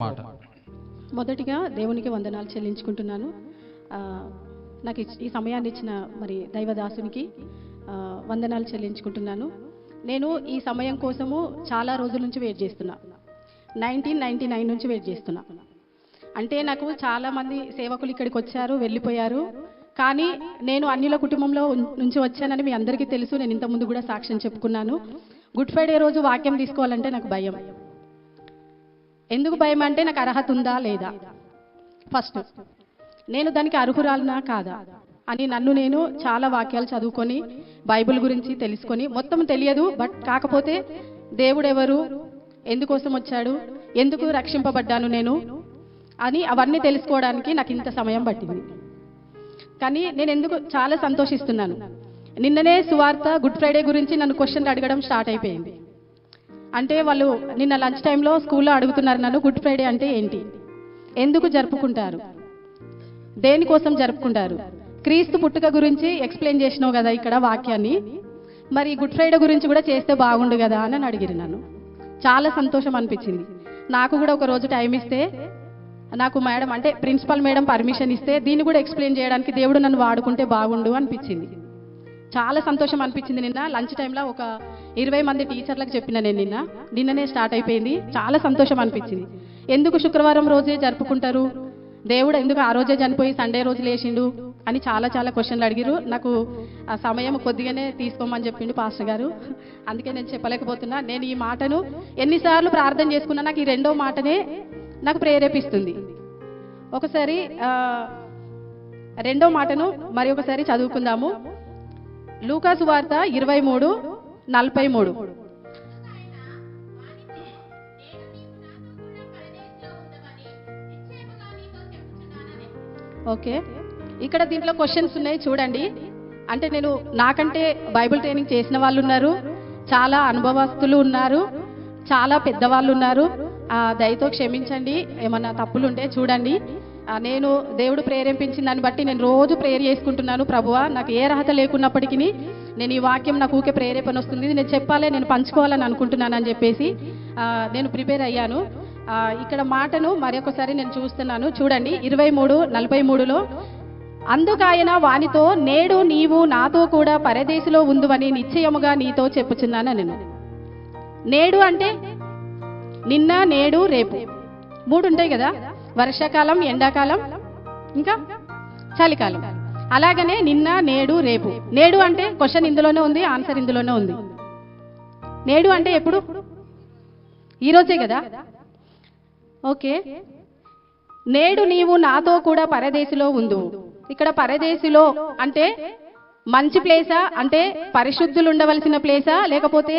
మాట. మొదటిగా దేవునికి వందనాలు చెల్లించుకుంటున్నాను. నాకు ఈ సమయాన్ని ఇచ్చిన మరి దైవదాసునికి వందనాలు చెల్లించుకుంటున్నాను. నేను ఈ సమయం కోసము చాలా రోజుల నుంచి వెయిట్ చేస్తున్నా. నైన్టీన్ నైన్టీ నైన్ నుంచి వెయిట్ చేస్తున్నా. అంటే నాకు చాలా మంది సేవకులు ఇక్కడికి వచ్చారు వెళ్ళిపోయారు. కానీ నేను అన్యుల కుటుంబంలో నుంచి వచ్చానని మీ అందరికీ తెలుసు. నేను ఇంతకుముందు కూడా సాక్ష్యం చెప్పుకున్నాను. గుడ్ ఫ్రైడే రోజు వాక్యం తీసుకోవాలంటే నాకు భయం. ఎందుకు భయం అంటే నాకు అర్హత ఉందా లేదా? ఫస్ట్ నేను దానికి అర్హురాలనా కాదా? అని నన్ను నేను చాలా వాక్యాలు చదువుకొని బైబిల్ గురించి తెలుసుకొని మొత్తం తెలియదు బట్ కాకపోతే దేవుడెవరు? ఎందుకోసం వచ్చాడు? ఎందుకు రక్షింపబడ్డాను నేను? అని అవన్నీ తెలుసుకోవడానికి నాకు ఇంత సమయం పట్టింది. కానీ నేను ఎందుకు చాలా సంతోషిస్తున్నాను? నిన్ననే సువార్త గుడ్ ఫ్రైడే గురించి నన్ను క్వశ్చన్లు అడగడం స్టార్ట్ అయిపోయింది. అంటే వాళ్ళు నిన్న లంచ్ టైంలో స్కూల్లో అడుగుతున్నారు నన్ను గుడ్ ఫ్రైడే అంటే ఏంటి? ఎందుకు జరుపుకుంటారు? దేనికోసం జరుపుకుంటారు? క్రీస్తు పుట్టుక గురించి ఎక్స్ప్లెయిన్ చేసినావు కదా ఇక్కడ వాక్యాన్ని. మరి గుడ్ ఫ్రైడే గురించి కూడా చేస్తే బాగుండు కదా అని అడిగిరు నన్ను. చాలా సంతోషం అనిపించింది. నాకు కూడా ఒక రోజు టైం ఇస్తే నాకు మేడం అంటే ప్రిన్సిపల్ మేడం పర్మిషన్ ఇస్తే దీన్ని కూడా ఎక్స్ప్లెయిన్ చేయడానికి దేవుడు నన్ను వాడుకుంటే బాగుండు అనిపించింది. చాలా సంతోషం అనిపించింది నిన్న. లంచ్ టైంలో ఒక ఇరవై మంది టీచర్లకు చెప్పిన నేను నిన్న. నిన్ననే స్టార్ట్ అయిపోయింది. చాలా సంతోషం అనిపించింది. ఎందుకు శుక్రవారం రోజే జరుపుకుంటారు? దేవుడు ఎందుకు ఆ రోజే చనిపోయి సండే రోజు లేచిండు? అని చాలా చాలా క్వశ్చన్లు అడిగిరు నాకు ఆ సమయం కొద్దిగానే తీసుకోమని చెప్పిండు పాస్టర్ గారు. అందుకే నేను చెప్పలేకపోతున్నా. నేను ఈ మాటను ఎన్నిసార్లు ప్రార్థన చేసుకున్నా నాకు ఈ రెండో మాటనే నాకు ప్రేరేపిస్తుంది. ఒకసారి రెండో మాటను మరి ఒకసారి చదువుకుందాము. లూకాసు వార్త ఇరవై మూడు నలభై మూడు ఓకే. ఇక్కడ దీంట్లో క్వశ్చన్స్ ఉన్నాయి చూడండి. అంటే నేను నాకంటే బైబిల్ ట్రైనింగ్ చేసిన వాళ్ళు ఉన్నారు చాలా అనుభవస్తులు ఉన్నారు. చాలా పెద్దవాళ్ళు ఉన్నారు. దయతో క్షమించండి. ఏమన్నా తప్పులు ఉంటే చూడండి. నేను దేవుడు ప్రేరేపించిన దాన్ని బట్టి నేను రోజు ప్రేయర్ చేసుకుంటున్నాను ప్రభువా. నాకు ఏ అర్హత లేకున్నప్పటికీ నేను ఈ వాక్యం నాకు ఊకే ప్రేరేపణ వస్తుంది. నేను చెప్పాలి నేను పంచుకోవాలని అనుకుంటున్నాను అని చెప్పేసి నేను ప్రిపేర్ అయ్యాను. ఇక్కడ మాటను మరొకసారి నేను చూస్తున్నాను. చూడండి ఇరవై మూడు నలభై మూడులో అందుకాయన వానితో నేడు నీవు నాతో కూడా పరదేశిలో ఉందువని నిశ్చయముగా నీతో చెప్పుచున్నాను నేను నేడు అంటే నిన్న నేడు రేపు. మూడు ఉంటాయి కదా? వర్షాకాలం ఎండాకాలం ఇంకా చలికాలం. అలాగనే నిన్న నేడు రేపు. నేడు అంటే క్వశ్చన్ ఇందులోనే ఉంది ఆన్సర్ ఇందులోనే ఉంది. నేడు అంటే ఎప్పుడు? ఈరోజే కదా? ఓకే. నేడు నీవు నాతో కూడా పరదేశిలో ఉండు. ఇక్కడ పరదేశిలో అంటే మంచి ప్లేసా? అంటే పరిశుద్ధులు ఉండవలసిన ప్లేసా? లేకపోతే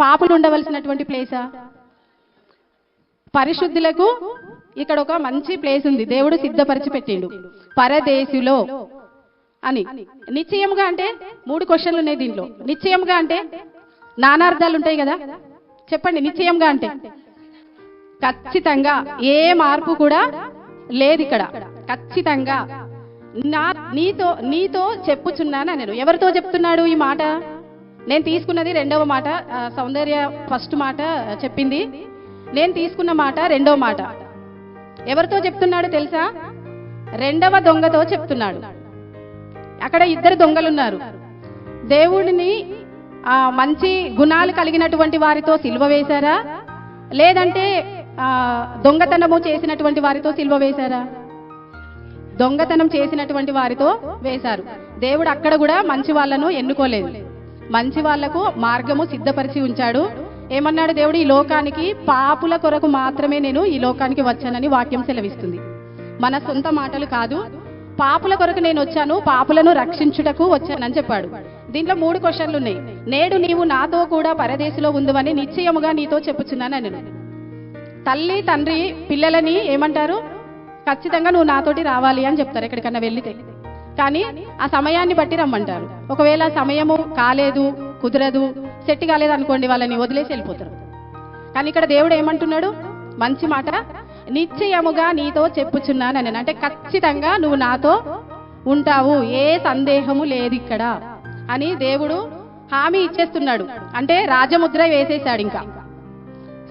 పాపులు ఉండవలసినటువంటి ప్లేసా? పరిశుద్ధులకు ఇక్కడ ఒక మంచి ప్లేస్ ఉంది. దేవుడు సిద్ధపరిచి పెట్టిండు పరదేశిలో అని. నిశ్చయంగా అంటే మూడు క్వశ్చన్లు ఉన్నాయి దీంట్లో. నిశ్చయంగా అంటే నానార్థాలు ఉంటాయి కదా? చెప్పండి నిశ్చయంగా అంటే. ఖచ్చితంగా ఏ మార్పు కూడా లేదు ఇక్కడ. ఖచ్చితంగా నా నీతో నీతో చెప్పుచున్నాను నేను ఎవరితో చెప్తున్నాడు ఈ మాట? నేను తీసుకున్నది రెండవ మాట సౌందర్య ఫస్ట్ మాట చెప్పింది నేను తీసుకున్న మాట రెండవ మాట. ఎవరితో చెప్తున్నాడు తెలుసా? రెండవ దొంగతో చెప్తున్నాడు. అక్కడ ఇద్దరు దొంగలున్నారు. దేవుడిని మంచి గుణాలు కలిగినటువంటి వారితో సిల్వ వేశారా? లేదంటే దొంగతనము చేసినటువంటి వారితో సిల్వ వేశారా? దొంగతనం చేసినటువంటి వారితో వేశారు. దేవుడు అక్కడ కూడా మంచి వాళ్ళను ఎన్నుకోలేదు. మంచి వాళ్ళకు మార్గము సిద్ధపరిచి ఉంచాడు. ఏమన్నాడు దేవుడు ఈ లోకానికి పాపుల కొరకు మాత్రమే నేను ఈ లోకానికి వచ్చానని వాక్యం సెలవిస్తుంది. మన సొంత మాటలు కాదు పాపుల కొరకు నేను వచ్చాను పాపులను రక్షించుటకు వచ్చానని చెప్పాడు. దీంట్లో మూడు క్వశ్చన్లు ఉన్నాయి. నేడు నీవు నాతో కూడా పరదేశిలో ఉందవని నిశ్చయముగా నీతో చెప్పుచున్నాను నేను తల్లి తండ్రి పిల్లలని ఏమంటారు? ఖచ్చితంగా నువ్వు నాతోటి రావాలి అని చెప్తారు ఎక్కడికన్నా వెళ్ళితే. కానీ ఆ సమయాన్ని బట్టి రమ్మంటారు. ఒకవేళ సమయము కాలేదు కుదరదు సెట్ కాలేదు అనుకోండి వాళ్ళని వదిలేసి వెళ్ళిపోతారు. కానీ ఇక్కడ దేవుడు ఏమంటున్నాడు? మంచి మాట. నిశ్చయముగా నీతో చెప్పుచున్నాను అంటే ఖచ్చితంగా నువ్వు నాతో ఉంటావు. ఏ సందేహము లేదు ఇక్కడ అని దేవుడు హామీ ఇచ్చేస్తున్నాడు. అంటే రాజముద్ర వేసేశాడు ఇంకా.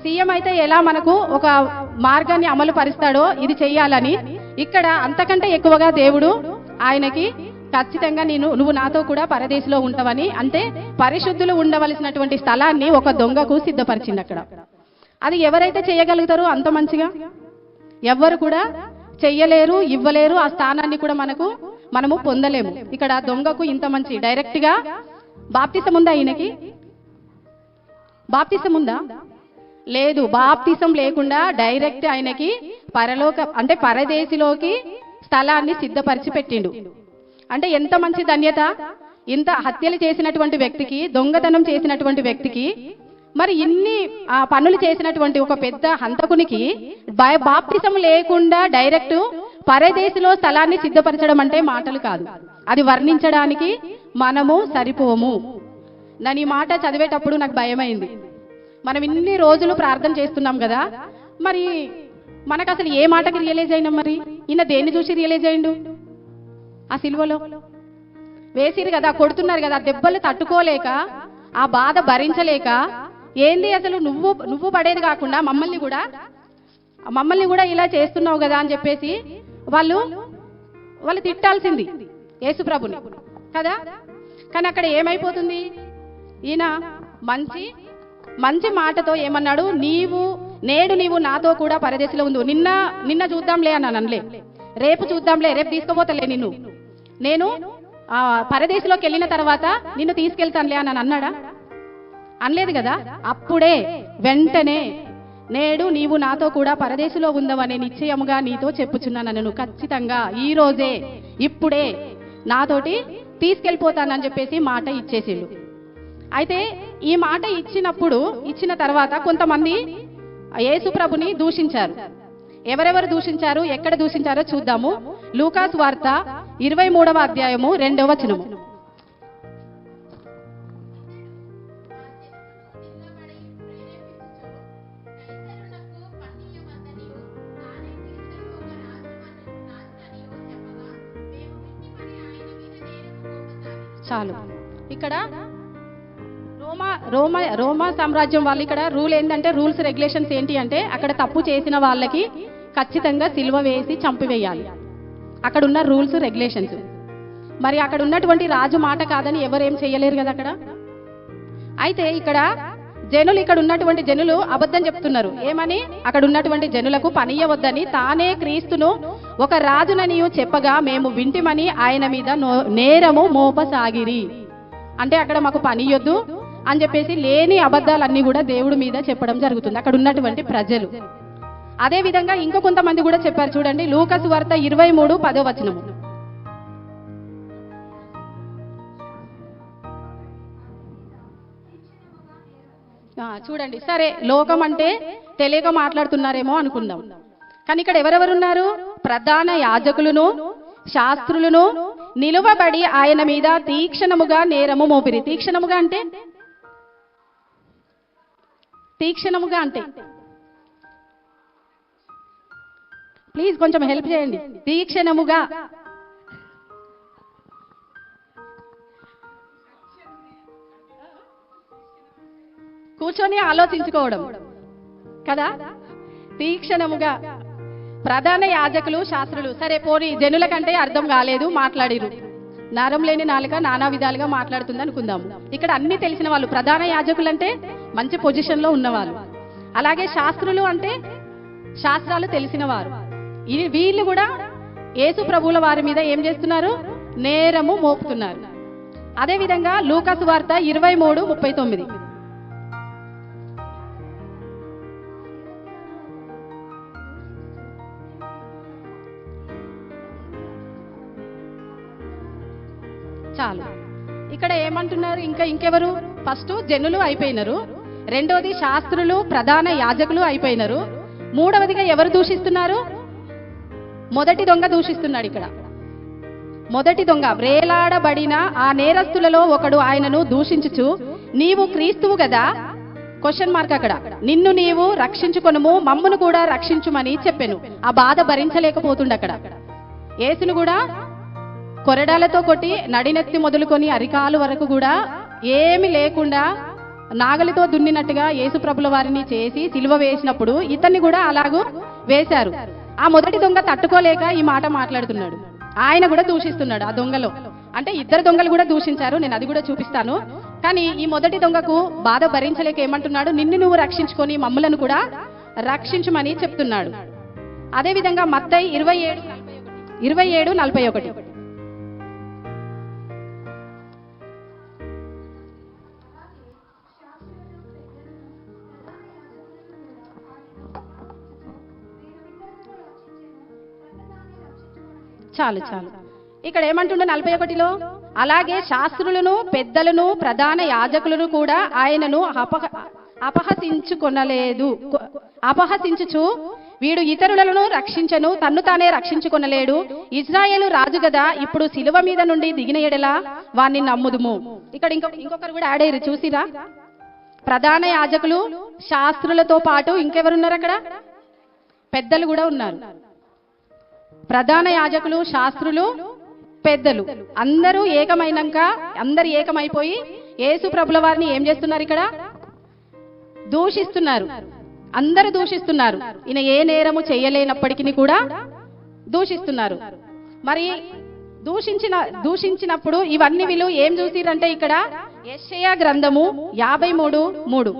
సీఎం అయితే ఎలా మనకు ఒక మార్గాన్ని అమలు పరుస్తాడో ఇది చెయ్యాలని. ఇక్కడ అంతకంటే ఎక్కువగా దేవుడు ఆయనకి ఖచ్చితంగా నేను నువ్వు నాతో కూడా పరదేశంలో ఉంటావని అంటే పరిశుద్ధులు ఉండవలసినటువంటి స్థలాన్ని ఒక దొంగకు సిద్ధపరిచింది అక్కడ. అది ఎవరైతే చేయగలుగుతారో అంత మంచిగా. ఎవ్వరు కూడా చెయ్యలేరు ఇవ్వలేరు ఆ స్థానాన్ని కూడా మనకు మనము పొందలేము. ఇక్కడ దొంగకు ఇంత మంచి డైరెక్ట్గా బాప్తిసం ఉందా ఈయనకి? బాప్తిసం ఉందా? లేదు బాప్తిసం లేకుండా డైరెక్ట్ ఆయనకి పరలోక అంటే పరదేశిలోకి స్థలాన్ని సిద్ధపరిచి పెట్టిండు అంటే ఎంత మంచి ధన్యత? ఇంత హత్యలు చేసినటువంటి వ్యక్తికి దొంగతనం చేసినటువంటి వ్యక్తికి మరి ఇన్ని ఆ, పనులు చేసినటువంటి ఒక పెద్ద హంతకునికి బా- బాప్తిసం లేకుండా డైరెక్ట్ పరదేశిలో స్థలాన్ని సిద్ధపరచడం అంటే మాటలు కాదు. అది వర్ణించడానికి మనము సరిపోము. నేను ఈ మాట చదివేటప్పుడు నాకు భయమైంది. మనం ఇన్ని రోజులు ప్రార్థన చేస్తున్నాం కదా మరి మనకు అసలు ఏ మాటకి రియలైజ్ అయినాం మరి? ఈయన దేన్ని చూసి రియలైజ్ అయ్యిండు ఆ సిలువలో? వేసిరు కదా కొడుతున్నారు కదా ఆ దెబ్బలు తట్టుకోలేక ఆ బాధ భరించలేక ఏంది అసలు నువ్వు నువ్వు పడేది కాకుండా మమ్మల్ని కూడా మమ్మల్ని కూడా ఇలా చేస్తున్నావు కదా అని చెప్పేసి వాళ్ళు వాళ్ళు తిట్టాల్సింది యేసుప్రభుని కదా? కానీ అక్కడ ఏమైపోతుంది? ఈయన మంచి మంచి మాటతో ఏమన్నాడు? నీవు నేడు నీవు నాతో కూడా పరదేశిలో ఉంది నిన్న నిన్న చూద్దాంలే అని అనలే. రేపు చూద్దాంలే రేపు తీసుకుపోతలే నిన్ను. నేను ఆ పరదేశంలోకి వెళ్ళిన తర్వాత నిన్ను తీసుకెళ్తానులే అని అన్నాడా? అనలేదు కదా? అప్పుడే వెంటనే నేడు నీవు నాతో కూడా పరదేశంలో ఉందవనే నిశ్చయముగా నీతో చెప్పుచున్నాను నన్ను ఖచ్చితంగా ఈ రోజే ఇప్పుడే నాతోటి తీసుకెళ్ళిపోతానని చెప్పేసి మాట ఇచ్చేసిండు. అయితే ఈ మాట ఇచ్చినప్పుడు ఇచ్చిన తర్వాత కొంతమంది యేసుప్రభుని దూషించారు. ఎవరెవరు దూషించారు? ఎక్కడ దూషించారో చూద్దాము. లూకాస్ వార్త ఇరవై మూడవ అధ్యాయము రెండవ వచనము. చాలు. ఇక్కడ రోమా రోమా రోమా సామ్రాజ్యం వాళ్ళు ఇక్కడ రూల్ ఏంటంటే రూల్స్ రెగ్యులేషన్స్ ఏంటి అంటే అక్కడ తప్పు చేసిన వాళ్ళకి ఖచ్చితంగా సిల్వ వేసి చంపివేయాలి. అక్కడ ఉన్న రూల్స్ రెగ్యులేషన్స్. మరి అక్కడ ఉన్నటువంటి రాజు మాట కాదని ఎవరేం చేయలేరు కదా అక్కడ? అయితే ఇక్కడ జనులు ఇక్కడ ఉన్నటువంటి జనులు అబద్ధం చెప్తున్నారు. ఏమని? అక్కడ ఉన్నటువంటి జనులకు పనియవద్దని తానే క్రీస్తును ఒక రాజునని చెప్పగా మేము వింటిమని ఆయన మీద నో- నేరము మోపసాగిరి. అంటే అక్కడ మాకు పనియొద్దు అని చెప్పేసి లేని అబద్ధాలన్నీ కూడా దేవుడి మీద చెప్పడం జరుగుతుంది. అక్కడ ఉన్నటువంటి ప్రజలు. అదే విధంగా ఇంకో కొంతమంది కూడా చెప్పారు చూడండి లూకస్ వార్త ఇరవై మూడు పదో వచనము. చూడండి సరే లోకం అంటే తెలియక మాట్లాడుతున్నారేమో అనుకుందాం. కానీ ఇక్కడ ఎవరెవరున్నారు? ప్రధాన యాజకులను శాస్త్రులను నిలువబడి ఆయన మీద తీక్షణముగా నేరము మోపిరి. తీక్షణముగా అంటే? తీక్షణముగా అంటే? ప్లీజ్ కొంచెం హెల్ప్ చేయండి. తీక్షణముగా కూర్చొని ఆలోచించుకోవడం. కదా? తీక్షణముగా ప్రధాన యాజకులు శాస్త్రులు. సరే పోని జనుల కంటే అర్థం కాలేదు మాట్లాడిరు. నరం లేని నాలుక నానా విధాలుగా మాట్లాడుతుంది అనుకుందాము ఇక్కడ అన్ని తెలిసిన వాళ్ళు ప్రధాన యాజకులు అంటే మంచి పొజిషన్లో ఉన్నవాళ్ళు అలాగే శాస్త్రులు అంటే శాస్త్రాలు తెలిసిన వారు. ఇది వీళ్ళు కూడా యేసు ప్రభువుల వారి మీద ఏం చేస్తున్నారు? నేరము మోపుతున్నారు. అదేవిధంగా లూకస్ వార్త ఇరవై మూడు ముప్పై తొమ్మిది. చాలు. ఇక్కడ ఏమంటున్నారు? ఇంకా ఇంకెవరు? ఫస్ట్ జనులు అయిపోయినారు. రెండవది శాస్త్రులు ప్రధాన యాజకులు అయిపోయినారు. మూడవదిగా ఎవరు దూషిస్తున్నారు? మొదటి దొంగ దూషిస్తున్నాడు ఇక్కడ. మొదటి దొంగ వ్రేలాడబడిన ఆ నేరస్తులలో ఒకడు ఆయనను దూషించుచు నీవు క్రీస్తువు కదా క్వశ్చన్ మార్క్ అక్కడ. నిన్ను నీవు రక్షించుకొనుము మమ్మును కూడా రక్షించుమని చెప్పాను. ఆ బాధ భరించలేకపోతుండ అక్కడ యేసును కూడా కొరడాలతో కొట్టి నడినెత్తి మొదలుకొని అరికాలు వరకు కూడా ఏమి లేకుండా నాగలితో దున్నినట్టుగా యేసుప్రభుల వారిని చేసి సిలువ వేసినప్పుడు ఇతన్ని కూడా అలాగూ వేశారు. ఆ మొదటి దొంగ తట్టుకోలేక ఈ మాట మాట్లాడుతున్నాడు. ఆయన కూడా దూషిస్తున్నాడు ఆ దొంగలో. అంటే ఇద్దరు దొంగలు కూడా దూషించారు నేను అది కూడా చూపిస్తాను. కానీ ఈ మొదటి దొంగకు బాధ భరించలేక ఏమంటున్నాడు నిన్ను నువ్వు రక్షించుకొని మమ్ములను కూడా రక్షించమని చెప్తున్నాడు. అదేవిధంగా మత్తయి ఇరవై ఏడు ఇరవై ఏడు నలభై ఒకటి. చాలు చాలు. ఇక్కడ ఏమంటుండే నలభై ఒకటిలో అలాగే శాస్త్రులను పెద్దలను ప్రధాన యాజకులను కూడా ఆయనను అపహ అపహసించుకొనలేదు. అపహసించుచు వీడు ఇతరులను రక్షించను తన్ను తానే రక్షించుకొనలేడు. ఇజ్రాయేలు రాజు గదా ఇప్పుడు శిలువ మీద నుండి దిగిన ఎడలా వాణ్ణి నమ్ముదుము. ఇక్కడ ఇంకొక ఇంకొకరు కూడా యాడ్ అయ్యారు చూసిరా? ప్రధాన యాజకులు శాస్త్రులతో పాటు ఇంకెవరున్నారు అక్కడ? పెద్దలు కూడా ఉన్నారు. ప్రధాన యాజకులు శాస్త్రులు పెద్దలు. అందరూ ఏకమైనాక అందరు ఏకమైపోయి యేసు ప్రభుల వారిని ఏం చేస్తున్నారు ఇక్కడ? దూషిస్తున్నారు. అందరూ దూషిస్తున్నారు. ఈయన ఏ నేరము చేయలేనప్పటికీ కూడా దూషిస్తున్నారు. మరి దూషించిన దూషించినప్పుడు ఇవన్నీ వీళ్ళు ఏం చూసిరంటే ఇక్కడ? యశయ గ్రంథము యాభై మూడు మూడు.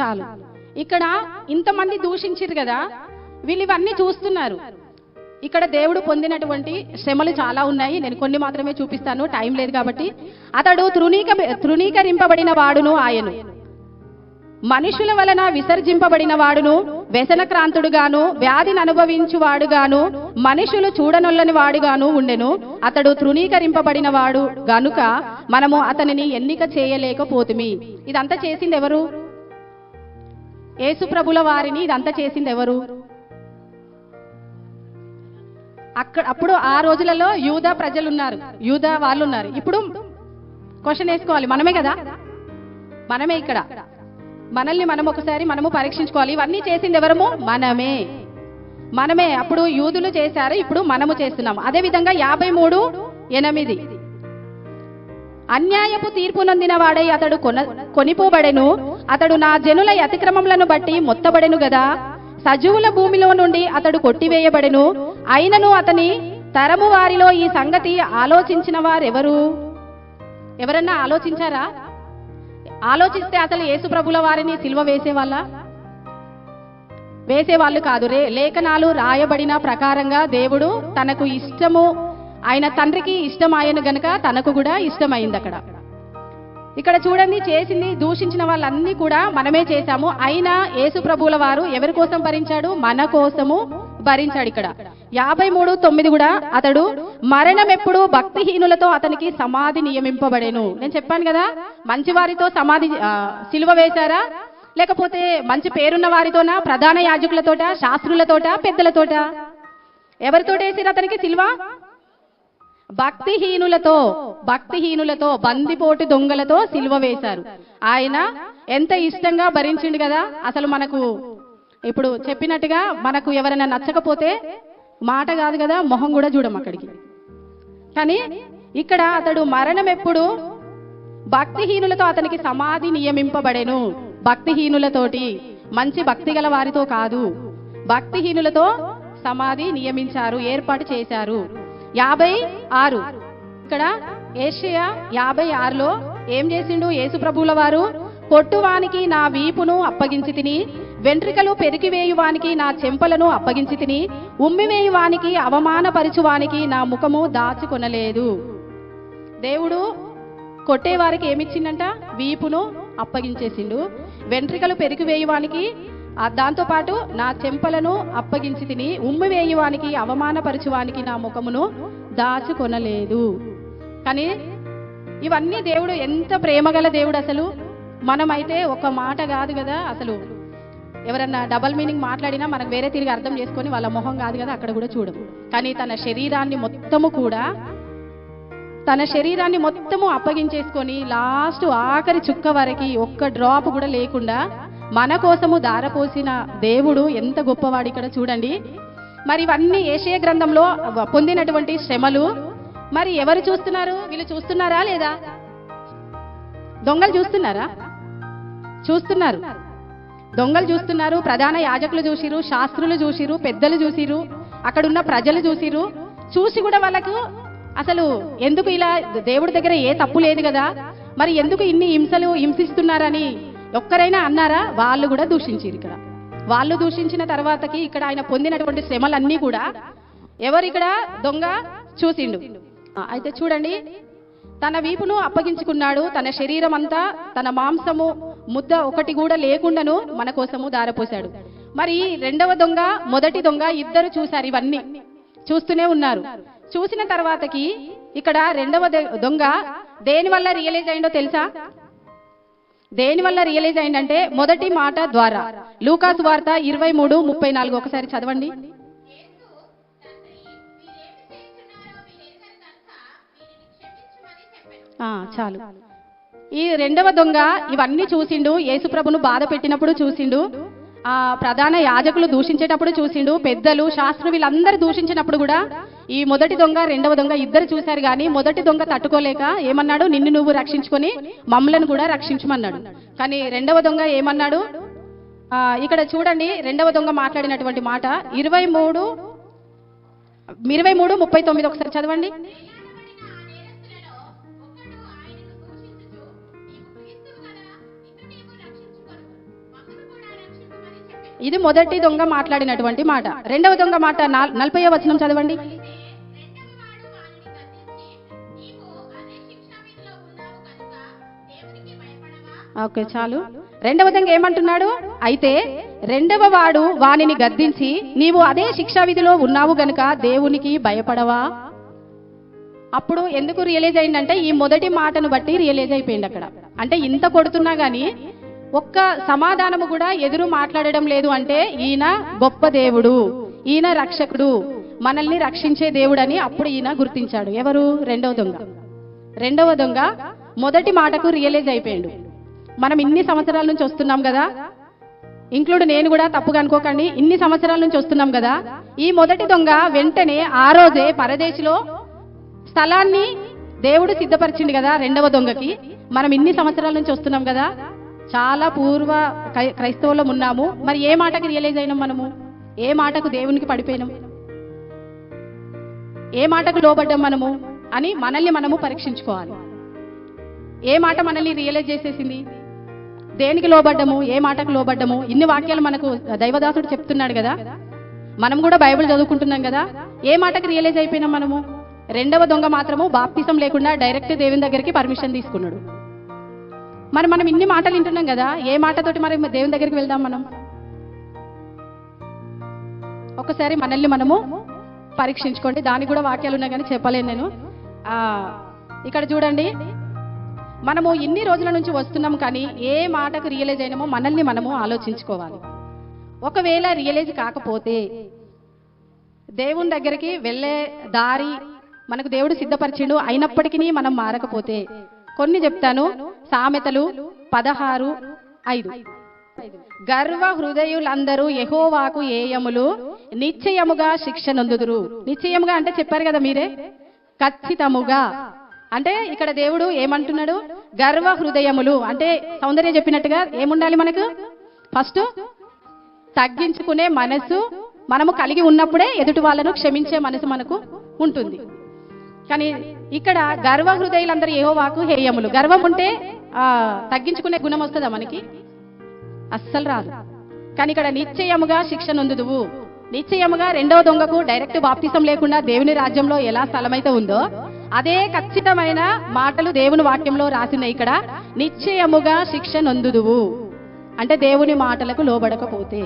చాలు. ఇక్కడ ఇంతమంది దూషించారు కదా వీళ్ళు ఇవన్నీ చూస్తున్నారు. ఇక్కడ దేవుడు పొందినటువంటి శ్రమలు చాలా ఉన్నాయి. నేను కొన్ని మాత్రమే చూపిస్తాను. టైం లేదు కాబట్టి. అతడు తృణీక తృణీకరింపబడిన వాడును ఆయను. మనుషుల వలన విసర్జింపబడిన వాడును వ్యసనక్రాంతుడుగాను వ్యాధిని అనుభవించువాడుగాను మనుషులు చూడనొల్లని వాడుగాను ఉండెను. అతడు తృణీకరింపబడిన వాడు గనుక మనము అతనిని ఎన్నిక చేయలేకపోతుమి. ఇదంతా చేసింది ఎవరు ఏసుప్రభుల వారిని ఇదంతా చేసింది ఎవరు? అక్కడ అప్పుడు ఆ రోజులలో యూదా ప్రజలు ఉన్నారు యూదా వాళ్ళు ఉన్నారు ఇప్పుడు క్వశ్చన్ వేసుకోవాలి. మనమే కదా? మనమే ఇక్కడ. మనల్ని మనం ఒకసారి మనము పరీక్షించుకోవాలి. ఇవన్నీ చేసింది ఎవరము మనమే. మనమే. అప్పుడు యూదులు చేశారు. ఇప్పుడు మనము చేస్తున్నాం అదే విధంగా యాభై మూడు ఎనిమిది. అన్యాయపు తీర్పు నొందిన వాడై అతడు కొన కొనిపోబడెను. అతడు నా జనుల అతిక్రమములను బట్టి మొత్తబడెను గదా. సజీవుల భూమిలో నుండి అతడు కొట్టివేయబడెను. అయినను అతని తరము వారిలో ఈ సంగతి ఆలోచించిన వారెవరు ఎవరన్నా ఆలోచించారా? ఆలోచిస్తే అసలు యేసుప్రభుల వారిని సిల్వ వేసేవాళ్ళ? వేసేవాళ్ళు కాదు రే లేఖనాలు రాయబడిన ప్రకారంగా దేవుడు తనకు ఇష్టము ఆయన తండ్రికి ఇష్టమాయను గనక తనకు కూడా ఇష్టమైంది అక్కడ ఇక్కడ చూడండి చేసింది దూషించిన వాళ్ళన్నీ కూడా మనమే చేశాము. అయినా యేసు ప్రభువుల వారు ఎవరి కోసం భరించాడు? మన కోసము భరించాడు ఇక్కడ. యాభై మూడు తొమ్మిది కూడా అతడు మరణం ఎప్పుడు భక్తిహీనులతో అతనికి సమాధి నియమింపబడేను. నేను చెప్పాను కదా మంచి వారితో సమాధి సిలువ వేశారా? లేకపోతే మంచి పేరున్న వారితోనా? ప్రధాన యాజకులతోట? శాస్త్రులతోట? పెద్దలతోట? ఎవరితోట వేసారు అతనికి సిల్వ? భక్తిహీనులతో భక్తిహీనులతో బందిపోటు దొంగలతో సిల్వ వేశారు. ఆయన ఎంత ఇష్టంగా భరించిండు కదా? అసలు మనకు ఇప్పుడు చెప్పినట్టుగా మనకు ఎవరైనా నచ్చకపోతే మాట కాదు కదా మొహం కూడా చూడం అక్కడికి. కానీ ఇక్కడ అతడు మరణం ఎప్పుడు భక్తిహీనులతో అతనికి సమాధి నియమింపబడెను. భక్తిహీనులతోటి మంచి భక్తి గల వారితో కాదు. భక్తిహీనులతో సమాధి నియమించారు ఏర్పాటు చేశారు. యాభై ఆరు. ఇక్కడ ఏషియా యాభై ఆరులో ఏం చేసిండు యేసుప్రభుల వారు? కొట్టువానికి నా వీపును అప్పగించి తిని వెంట్రికలు పెరికివేయువానికి నా చెంపలను అప్పగించి తిని ఉమ్మివేయువానికి అవమానపరచువానికి నా ముఖము దాచుకొనలేదు. దేవుడు కొట్టేవారికి ఏమిచ్చిండంట? వీపును అప్పగించేసిండు. వెంట్రికలు పెరికివేయువానికి దాంతోపాటు దాంతో పాటు నా చెంపలను అప్పగించి తిని ఉమ్మి వేయువానికి అవమానపరచువానికి నా ముఖమును దాచుకొనలేదు. కానీ ఇవన్నీ దేవుడు ఎంత ప్రేమగల దేవుడు అసలు? మనమైతే ఒక మాట కాదు కదా అసలు. ఎవరన్నా డబల్ మీనింగ్ మాట్లాడినా మనకు వేరే తిరిగి అర్థం చేసుకొని వాళ్ళ మొహం కాదు కదా అక్కడ కూడా చూడం. కానీ తన శరీరాన్ని మొత్తము కూడా తన శరీరాన్ని మొత్తము అప్పగించేసుకొని లాస్ట్ ఆఖరి చుక్క వరకు ఒక్క డ్రాప్ కూడా లేకుండా మన కోసము దారపోసిన దేవుడు ఎంత గొప్పవాడు ఇక్కడ చూడండి. మరి ఇవన్నీ ఏషియ గ్రంథంలో పొందినటువంటి శ్రమలు. మరి ఎవరు చూస్తున్నారు? వీళ్ళు చూస్తున్నారా లేదా? దొంగలు చూస్తున్నారా? చూస్తున్నారు. దొంగలు చూస్తున్నారు ప్రధాన యాజకులు చూసిరు శాస్త్రులు చూసిరు పెద్దలు చూసిరు అక్కడున్న ప్రజలు చూసిరు. చూసి కూడా వాళ్ళకు అసలు ఎందుకు ఇలా దేవుడి దగ్గర ఏ తప్పు లేదు కదా? మరి ఎందుకు ఇన్ని హింసలు హింసిస్తున్నారని ఒక్కరైనా అన్నారా? వాళ్ళు కూడా దూషించారు ఇక్కడ. వాళ్ళు దూషించిన తర్వాతకి ఇక్కడ ఆయన పొందినటువంటి శ్రమలన్నీ కూడా ఎవరు ఇక్కడ దొంగ చూసిండు. అయితే చూడండి. తన వీపును అప్పగించుకున్నాడు. తన శరీరం అంతా తన మాంసము ముద్ద ఒకటి కూడా లేకుండాను మన కోసము దారపోశాడు. మరి రెండవ దొంగ మొదటి దొంగ ఇద్దరు చూశారు ఇవన్నీ. చూస్తూనే ఉన్నారు. చూసిన తర్వాతకి ఇక్కడ రెండవ దొ- దొంగ దేని వల్ల రియలైజ్ అయిందో తెలుసా? దేని వల్ల రియలైజ్ అయిందంటే మొదటి మాట ద్వారా. లూకాస్ వార్త ఇరవై మూడు ముప్పై నాలుగు. ఒకసారి చదవండి. చాలు. ఈ రెండవ దొంగ ఇవన్నీ చూసిండు యేసుప్రభును బాధ పెట్టినప్పుడు చూసిండు. ప్రధాన యాజకులు దూషించేటప్పుడు చూసిండు పెద్దలు శాస్త్రు వీళ్ళందరూ దూషించినప్పుడు కూడా ఈ మొదటి దొంగ రెండవ దొంగ ఇద్దరు చూశారు కానీ మొదటి దొంగ తట్టుకోలేక ఏమన్నాడు? నిన్ను నువ్వు రక్షించుకొని మమ్మలను కూడా రక్షించమన్నాడు. కానీ రెండవ దొంగ ఏమన్నాడు? ఇక్కడ చూడండి రెండవ దొంగ మాట్లాడినటువంటి మాట. ఇరవై మూడు ఇరవై మూడు ముప్పై తొమ్మిది ఒకసారి చదవండి. ఇది మొదటి దొంగ మాట్లాడినటువంటి మాట. రెండవ దొంగ మాట నలభై వచనం చదవండి. ఓకే చాలు. రెండవ దొంగ ఏమంటున్నాడు? అయితే రెండవ వాడు వానిని గద్దించి నీవు అదే శిక్షా విధిలో ఉన్నావు గనుక దేవునికి భయపడవా? అప్పుడు ఎందుకు రియలైజ్ అయిందంటే ఈ మొదటి మాటను బట్టి రియలైజ్ అయిపోయింది అక్కడ. అంటే ఇంత కొడుతున్నా గానీ ఒక్క సమాధానము కూడా ఎదురు మాట్లాడడం లేదు అంటే ఈయన గొప్ప దేవుడు ఈయన రక్షకుడు మనల్ని రక్షించే దేవుడని అప్పుడు ఈయన గుర్తించాడు. ఎవరు? రెండవ దొంగ. రెండవ దొంగ మొదటి మాటకు రియలైజ్ అయిపోయాడు. మనం ఇన్ని సంవత్సరాల నుంచి వస్తున్నాం కదా ఇంక్లూడ్ నేను కూడా తప్పుగా అనుకోకండి ఇన్ని సంవత్సరాల నుంచి వస్తున్నాం కదా ఈ మొదటి దొంగ వెంటనే ఆ రోజే పరదేశిలో స్థలాన్ని దేవుడు సిద్ధపరిచిండు కదా రెండవ దొంగకి. మనం ఇన్ని సంవత్సరాల నుంచి వస్తున్నాం కదా చాలా పూర్వ క్రై- క్రైస్తవులం ఉన్నాము. మరి ఏ మాటకి రియలైజ్ అయినాం మనము? ఏ మాటకు దేవునికి పడిపోయినాం? ఏ మాటకు లోబడ్డాం మనము? అని మనల్ని మనము పరీక్షించుకోవాలి. ఏ మాట మనల్ని రియలైజ్ చేసేసింది? దేనికి లోబడ్డము? ఏ మాటకు లోబడ్డము? ఇన్ని వాక్యాలు మనకు దైవదాసుడు చెప్తున్నాడు కదా. మనం కూడా బైబిల్ చదువుకుంటున్నాం కదా. ఏ మాటకు రియలైజ్ అయిపోయినాం మనము? రెండవ దొంగ మాత్రము బాప్తిసం లేకుండా డైరెక్ట్ దేవుని దగ్గరికి పర్మిషన్ తీసుకున్నాడు. మరి మనం ఇన్ని మాటలు వింటున్నాం కదా ఏ మాటతోటి మరి దేవుని దగ్గరికి వెళ్దాం మనం? ఒకసారి మనల్ని మనము పరీక్షించుకోండి. దానికి కూడా వాక్యాలు ఉన్నాయి కానీ చెప్పలేను నేను. ఇక్కడ చూడండి. మనము ఇన్ని రోజుల నుంచి వస్తున్నాం కానీ ఏ మాటకు రియలైజ్ అయినామో మనల్ని మనము ఆలోచించుకోవాలి. ఒకవేళ రియలైజ్ కాకపోతే దేవుని దగ్గరికి వెళ్ళే దారి మనకు దేవుడు సిద్ధపరిచిండు అయినప్పటికీ మనం మారకపోతే. కొన్ని చెప్తాను. సామెతలు పదహారు ఐదు. గర్వ హృదయులందరూ ఎహోవాకు ఏయములు నిశ్చయముగా శిక్ష నొందుదురు నిశ్చయముగా అంటే చెప్పారు కదా మీరే? ఖచ్చితముగా. అంటే ఇక్కడ దేవుడు ఏమంటున్నాడు? గర్వ హృదయములు అంటే సౌందర్య చెప్పినట్టుగా ఏముండాలి మనకు? ఫస్ట్ తగ్గించుకునే మనసు మనము కలిగి ఉన్నప్పుడే ఎదుటి వాళ్ళను క్షమించే మనసు మనకు ఉంటుంది. కానీ ఇక్కడ గర్వ హృదయులందరూ ఏహోవాకు హేయములు. గర్వం ఉంటే తగ్గించుకునే గుణం వస్తుందా మనకి? అస్సలు రాదు. కానీ ఇక్కడ నిశ్చయముగా శిక్ష నొందుదువు. నిశ్చయముగా రెండవ దొంగకు డైరెక్ట్ బాప్తిసం లేకుండా దేవుని రాజ్యంలో ఎలా స్థలమైతే ఉందో అదే ఖచ్చితమైన మాటలు దేవుని వాక్యంలో రాసినాయి ఇక్కడ నిశ్చయముగా శిక్ష నొందుదువు. అంటే దేవుని మాటలకు లోబడకపోతే.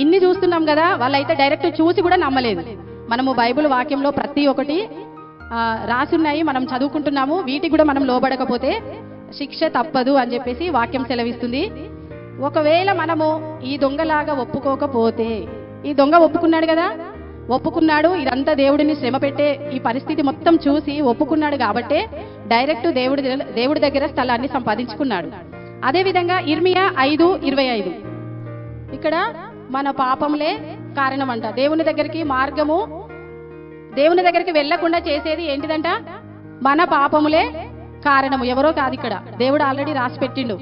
ఇన్ని చూస్తున్నాం కదా వాళ్ళైతే డైరెక్ట్ చూసి కూడా నమ్మలేదు. మనము బైబిల్ వాక్యంలో ప్రతి ఒక్కటి రాసున్నాయి మనం చదువుకుంటున్నాము వీటికి కూడా మనం లోబడకపోతే శిక్ష తప్పదు అని చెప్పేసి వాక్యం సెలవిస్తుంది. ఒకవేళ మనము ఈ దొంగలాగా ఒప్పుకోకపోతే ఈ దొంగ ఒప్పుకున్నాడు కదా? ఒప్పుకున్నాడు ఇదంతా దేవుడిని శ్రమ పెట్టే ఈ పరిస్థితి మొత్తం చూసి ఒప్పుకున్నాడు కాబట్టే డైరెక్ట్ దేవుడి దేవుడి దగ్గర స్థలాన్ని సంపాదించుకున్నాడు. అదేవిధంగా ఇర్మియా ఐదు ఇరవై ఐదు. ఇక్కడ మన పాపములే కారణమంట. దేవుని దగ్గరికి మార్గము దేవుని దగ్గరికి వెళ్ళకుండా చేసేది ఏంటిదంట? మన పాపములే కారణము ఎవరో కాదు ఇక్కడ. దేవుడు ఆల్రెడీ రాసి పెట్టిండు.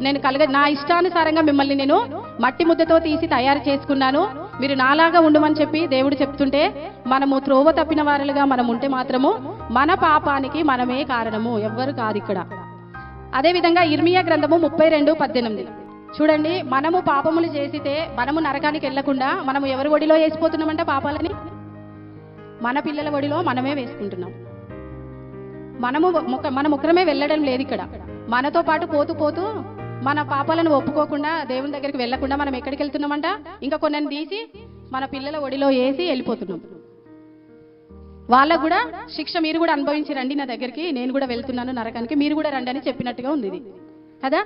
నేను కలగ నా ఇష్టానుసారంగా మిమ్మల్ని నేను మట్టి ముద్దతో తీసి తయారు చేసుకున్నాను. మీరు నాలాగా ఉండమని చెప్పి దేవుడు చెప్తుంటే మనము త్రోవ తప్పిన వారులుగా మనం ఉంటే మాత్రము మన పాపానికి మనమే కారణము. ఎవ్వరు కాదు ఇక్కడ. అదేవిధంగా ఇర్మియా గ్రంథము ముప్పై రెండు పద్దెనిమిది. చూడండి మనము పాపములు చేసితే మనము నరకానికి వెళ్ళకుండా మనము ఎవరి ఒడిలో వేసిపోతున్నామంటే పాపాలని? మన పిల్లల ఒడిలో మనమే వేసుకుంటున్నాం. మనము మన ముఖరమే వెళ్ళడం లేదు ఇక్కడ. మనతో పాటు పోతూ పోతూ మన పాపాలను ఒప్పుకోకుండా దేవుని దగ్గరికి వెళ్ళకుండా మనం ఎక్కడికి వెళ్తున్నామంట? ఇంకా కొన్ని తీసి మన పిల్లల ఒడిలో వేసి వెళ్ళిపోతున్నాం. వాళ్ళకు కూడా శిక్ష మీరు కూడా అనుభవించి రండి నా దగ్గరికి నేను కూడా వెళ్తున్నాను నరకానికి మీరు కూడా రండి అని చెప్పినట్టుగా ఉంది ఇది. కదా?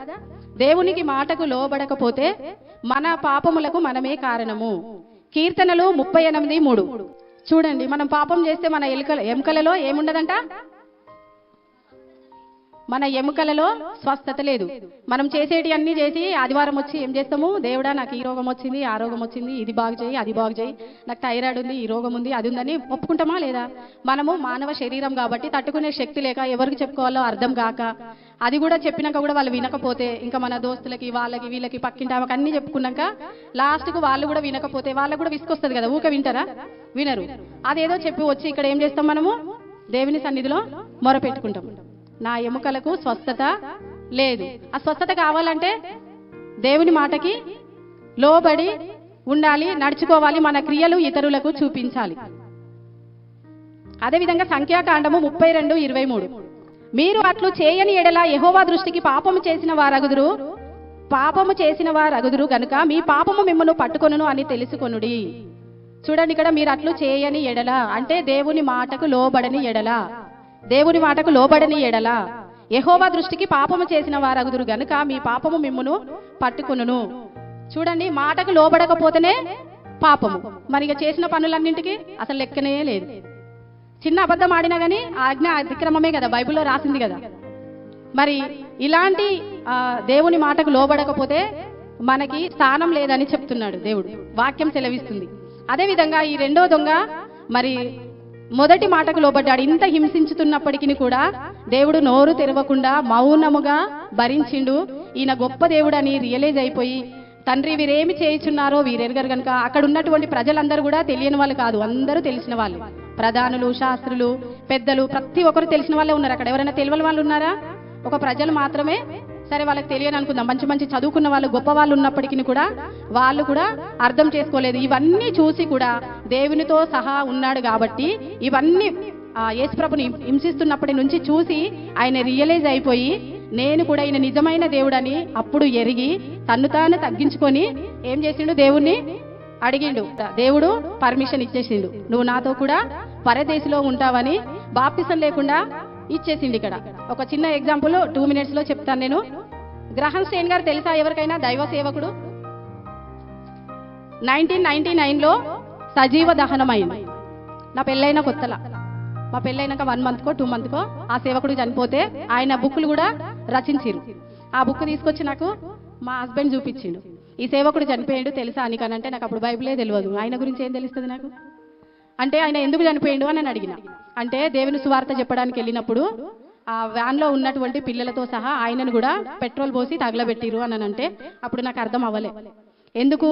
దేవునికి మాటకు లోబడకపోతే మన పాపములకు మనమే కారణము. కీర్తనలు ముప్పై ఎనిమిది మూడు. చూడండి మనం పాపం చేస్తే మన ఎలుకల ఎముకలలో ఏముండదంట? మన ఎముకలలో స్వస్థత లేదు. మనం చేసేటి అన్ని చేసి ఆదివారం వచ్చి ఏం చేస్తాము? దేవుడా నాకు ఈ రోగం వచ్చింది ఆ రోగం వచ్చింది ఇది బాగు చేయి అది బాగు చేయి. నాకు థైరాయిడ్ ఉంది ఈ రోగం ఉంది అది ఉందని ఒప్పుకుంటామా లేదా? మనము మానవ శరీరం కాబట్టి తట్టుకునే శక్తి లేక ఎవరికి చెప్పుకోవాలో అర్థం కాక అది కూడా చెప్పినాక కూడా వాళ్ళు వినకపోతే ఇంకా మన దోస్తులకి వాళ్ళకి వీళ్ళకి పక్కింటి ఆమెకు అన్ని చెప్పుకున్నాక లాస్ట్కు వాళ్ళు కూడా వినకపోతే వాళ్ళకు కూడా విసుకొస్తుంది కదా ఊక వింటారా? వినరు. అదేదో చెప్పి వచ్చి ఇక్కడ ఏం చేస్తాం మనము? దేవుని సన్నిధిలో మొరపెట్టుకుంటాం. నా ఎముకలకు స్వస్థత లేదు. ఆ స్వస్థత కావాలంటే దేవుని మాటకి లోబడి ఉండాలి నడుచుకోవాలి మన క్రియలు ఇతరులకు చూపించాలి. అదేవిధంగా సంఖ్యాకాండము ముప్పై రెండు ఇరవై మూడు. మీరు అట్లు చేయని ఎడల యహోవా దృష్టికి పాపము చేసిన వారగుదురు పాపము చేసిన వారగుదురు గనుక మీ పాపము మిమ్మల్ని పట్టుకొనును అని తెలుసుకొనుడి. చూడండి ఇక్కడ మీరు అట్లు చేయని ఎడల అంటే దేవుని మాటకు లోబడని ఎడల. దేవుని మాటకు లోబడని ఎడల. యహోవా దృష్టికి పాపము చేసిన వారగుదురు గనుక మీ పాపము మిమ్మును పట్టుకును చూడండి మాటకు లోబడకపోతేనే పాపము. మరి ఇక చేసిన పనులన్నింటికి అసలు లెక్కనే లేదు. చిన్న అబద్ధం ఆడినా కానీ ఆజ్ఞ అతిక్రమమే కదా బైబిల్లో రాసింది కదా. మరి ఇలాంటి దేవుని మాటకు లోబడకపోతే మనకి స్థానం లేదని చెప్తున్నాడు దేవుడు. వాక్యం సెలవిస్తుంది. అదేవిధంగా ఈ రెండో దొంగ మరి మొదటి మాటకు లోబడ్డాడు. ఇంత హింసించుతున్నప్పటికీ కూడా దేవుడు నోరు తెరవకుండా మౌనముగా భరించిండు. ఈయన గొప్ప దేవుడని రియలైజ్ అయిపోయి తండ్రి వీరేమి చేయుచున్నారో వీరెరగరు కనుక అక్కడ ఉన్నటువంటి ప్రజలందరూ కూడా తెలియని వాళ్ళు కాదు అందరూ తెలిసిన వాళ్ళు. ప్రధానులు శాస్త్రులు పెద్దలు ప్రతి ఒక్కరు తెలిసిన వాళ్ళే ఉన్నారు. అక్కడ ఎవరైనా తెలియని వాళ్ళు ఉన్నారా? ఒక ప్రజలు మాత్రమే సరే వాళ్ళకి తెలియని అనుకుందాం. మంచి మంచి చదువుకున్న వాళ్ళు గొప్ప వాళ్ళు ఉన్నప్పటికీ కూడా వాళ్ళు కూడా అర్థం చేసుకోలేదు. ఇవన్నీ చూసి కూడా దేవునితో సహా ఉన్నాడు కాబట్టి ఇవన్నీ ఆ యేసుప్రభుని హింసిస్తున్నప్పటి నుంచి చూసి ఆయన రియలైజ్ అయిపోయి నేను కూడా ఈయన నిజమైన దేవుడని అప్పుడు ఎరిగి తన్ను తాను తగ్గించుకొని ఏం చేసిండు? దేవుణ్ణి అడిగిండు. దేవుడు పర్మిషన్ ఇచ్చేసిండు. నువ్వు నాతో కూడా పరదేశిలో ఉంటావని బాప్తిసం లేకుండా ఇచ్చేసిండు ఇక్కడ. ఒక చిన్న ఎగ్జాంపుల్ టూ మినిట్స్లో చెప్తాను నేను. గ్రహం స్టేన్ గారు తెలుసా ఎవరికైనా దైవ సేవకుడు? నైన్టీన్ నైన్టీ నైన్లో సజీవ దహనమైంది. నా పెళ్ళైన కొత్తల. మా పెళ్ళైనాక వన్ మంత్కో టూ మంత్కో ఆ సేవకుడు చనిపోతే ఆయన బుక్కులు కూడా రచించారు. ఆ బుక్ తీసుకొచ్చి నాకు మా హస్బెండ్ చూపించిండు. ఈ సేవకుడు చనిపోయాడు తెలుసా అని అంటే నాకు అప్పుడు బైబిలే తెలియదు ఆయన గురించి ఏం తెలుస్తుంది నాకు? అంటే ఆయన ఎందుకు చనిపోయాడు అని నేను అడిగిన. అంటే దేవుని సువార్త చెప్పడానికి వెళ్ళినప్పుడు ఆ వ్యాన్లో ఉన్నటువంటి పిల్లలతో సహా ఆయనను కూడా పెట్రోల్ పోసి తగలబెట్టిరు అని అంటే అప్పుడు నాకు అర్థం అవ్వలే. ఎందుకు?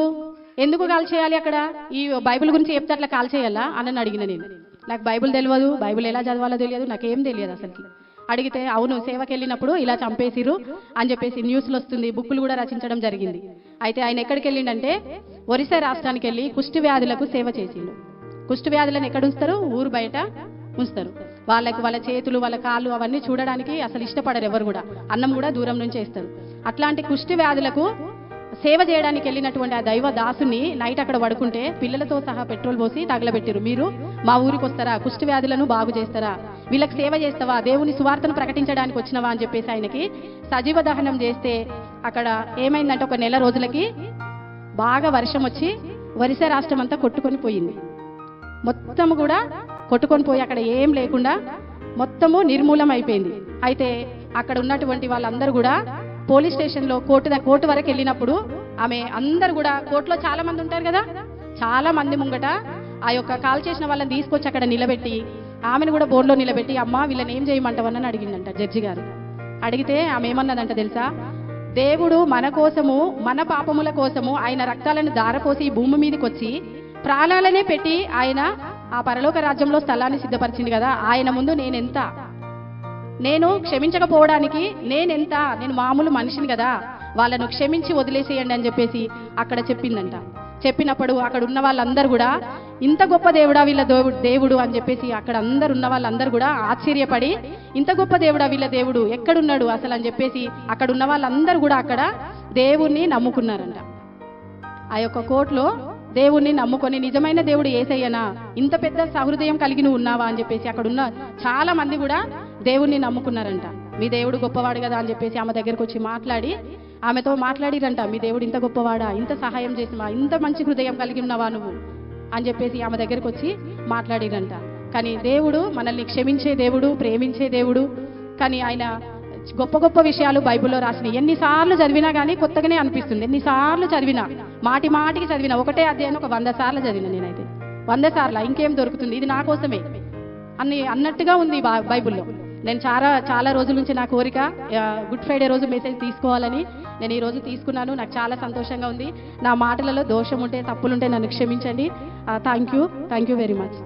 ఎందుకు కాల్ చేయాలి అక్కడ? ఈ బైబిల్ గురించి చెప్తే అట్లా కాల్ చేయాలా? అని అడిగిన నేను. నాకు బైబిల్ తెలియదు బైబిల్ ఎలా చదవాలో తెలియదు. నాకేం తెలియదు అసలుకి. అడిగితే అవును సేవకి వెళ్ళినప్పుడు ఇలా చంపేసిరు అని చెప్పేసి న్యూస్లో వస్తుంది. బుక్కులు కూడా రచించడం జరిగింది. అయితే ఆయన ఎక్కడికి వెళ్ళిండంటే ఒరిస్సా రాష్ట్రానికి వెళ్ళి కుష్టి వ్యాధులకు సేవ చేసిండు. కుష్టి వ్యాధులను ఎక్కడ ఉంచుతారు? ఊరు బయట ఉంచుతారు. వాళ్ళకి వాళ్ళ చేతులు వాళ్ళ కాళ్ళు అవన్నీ చూడడానికి అసలు ఇష్టపడరు ఎవరు కూడా. అన్నం కూడా దూరం నుంచే వేస్తారు అట్లాంటి కుష్టి వ్యాధులకు సేవ చేయడానికి వెళ్ళినటువంటి ఆ దైవ దాసుని నైట్ అక్కడ పడుకుంటే పిల్లలతో సహా పెట్రోల్ పోసి తగలబెట్టారు మీరు మా ఊరికి వస్తారా? కుష్టి వ్యాధులను బాగు చేస్తారా? వీళ్ళకి సేవ చేస్తావా? దేవుని సువార్తను ప్రకటించడానికి వచ్చినవా అని చెప్పేసి ఆయనకి సజీవ దహనం చేస్తే అక్కడ ఏమైందంటే ఒక నెల రోజులకి బాగా వర్షం వచ్చి వరిస రాష్ట్రం అంతా కొట్టుకొని పోయింది. మొత్తం కూడా కొట్టుకొని పోయి అక్కడ ఏం లేకుండా మొత్తము నిర్మూలం అయిపోయింది అయితే అక్కడ ఉన్నటువంటి వాళ్ళందరూ కూడా పోలీస్ స్టేషన్లో కోర్టు కోర్టు వరకు వెళ్ళినప్పుడు ఆమె అందరు కూడా కోర్టులో చాలా మంది ఉంటారు కదా చాలా మంది ముంగట ఆ యొక్క కాల్ చేసిన వాళ్ళని తీసుకొచ్చి అక్కడ నిలబెట్టి ఆమెను కూడా బోర్డులో నిలబెట్టి అమ్మ వీళ్ళని ఏం చేయమంటావని అడిగిందంట జడ్జి గారు. అడిగితే ఆమె ఏమన్నదంట తెలుసా? దేవుడు మన కోసము మన పాపముల కోసము ఆయన రక్తాలను దారపోసి ఈ భూమి మీదకి వచ్చి ప్రాణాలనే పెట్టి ఆయన ఆ పరలోక రాజ్యంలో స్థలాన్ని సిద్ధపరిచింది కదా ఆయన ముందు నేనెంత? నేను క్షమించకపోవడానికి నేనెంత? నేను మామూలు మనిషిని కదా వాళ్ళను క్షమించి వదిలేసేయండి అని చెప్పేసి అక్కడ చెప్పిందంట. చెప్పినప్పుడు అక్కడ ఉన్న వాళ్ళందరూ కూడా ఇంత గొప్ప దేవుడా వీళ్ళ దేవుడు దేవుడు అని చెప్పేసి అక్కడ అందరు ఉన్న వాళ్ళందరూ కూడా ఆశ్చర్యపడి ఇంత గొప్ప దేవుడా వీళ్ళ దేవుడు ఎక్కడున్నాడు అసలు అని చెప్పేసి అక్కడ ఉన్న వాళ్ళందరూ కూడా అక్కడ దేవుణ్ణి నమ్ముకున్నారంట. ఆ యొక్క కోర్టులో దేవుణ్ణి నమ్ముకొని నిజమైన దేవుడు ఏసయ్యనా? ఇంత పెద్ద సహృదయం కలిగి నువ్వు ఉన్నావా అని చెప్పేసి అక్కడ ఉన్న చాలా మంది కూడా దేవుణ్ణి నమ్ముకున్నారంట. మీ దేవుడు గొప్పవాడు కదా అని చెప్పేసి ఆమె దగ్గరకు వచ్చి మాట్లాడి ఆమెతో మాట్లాడిరంట మీ దేవుడు ఇంత గొప్పవాడా? ఇంత సహాయం చేసినవా ఇంత మంచి హృదయం కలిగి ఉన్నావా నువ్వు? అని చెప్పేసి ఆమె దగ్గరకు వచ్చి మాట్లాడిరంట. కానీ దేవుడు మనల్ని క్షమించే దేవుడు ప్రేమించే దేవుడు. కానీ ఆయన గొప్ప గొప్ప విషయాలు బైబిల్లో రాసినాయి ఎన్నిసార్లు చదివినా కానీ కొత్తగానే అనిపిస్తుంది. ఎన్నిసార్లు చదివినా మాటి మాటికి చదివినా ఒకటే అధ్యాయం ఒక వంద సార్లు చదివినా నేనైతే. వంద సార్లు ఇంకేం దొరుకుతుంది? ఇది నా కోసమే. అన్ని అన్నట్టుగా ఉంది బైబిల్లో. నేను చాలా చాలా రోజుల నుంచి నా కోరిక గుడ్ ఫ్రైడే రోజు మెసేజ్ తీసుకోవాలని నేను ఈ రోజు తీసుకున్నాను. నాకు చాలా సంతోషంగా ఉంది. నా మాటలలో దోషం ఉంటే తప్పులుంటే నన్ను క్షమించండి. Thank you thank you very much.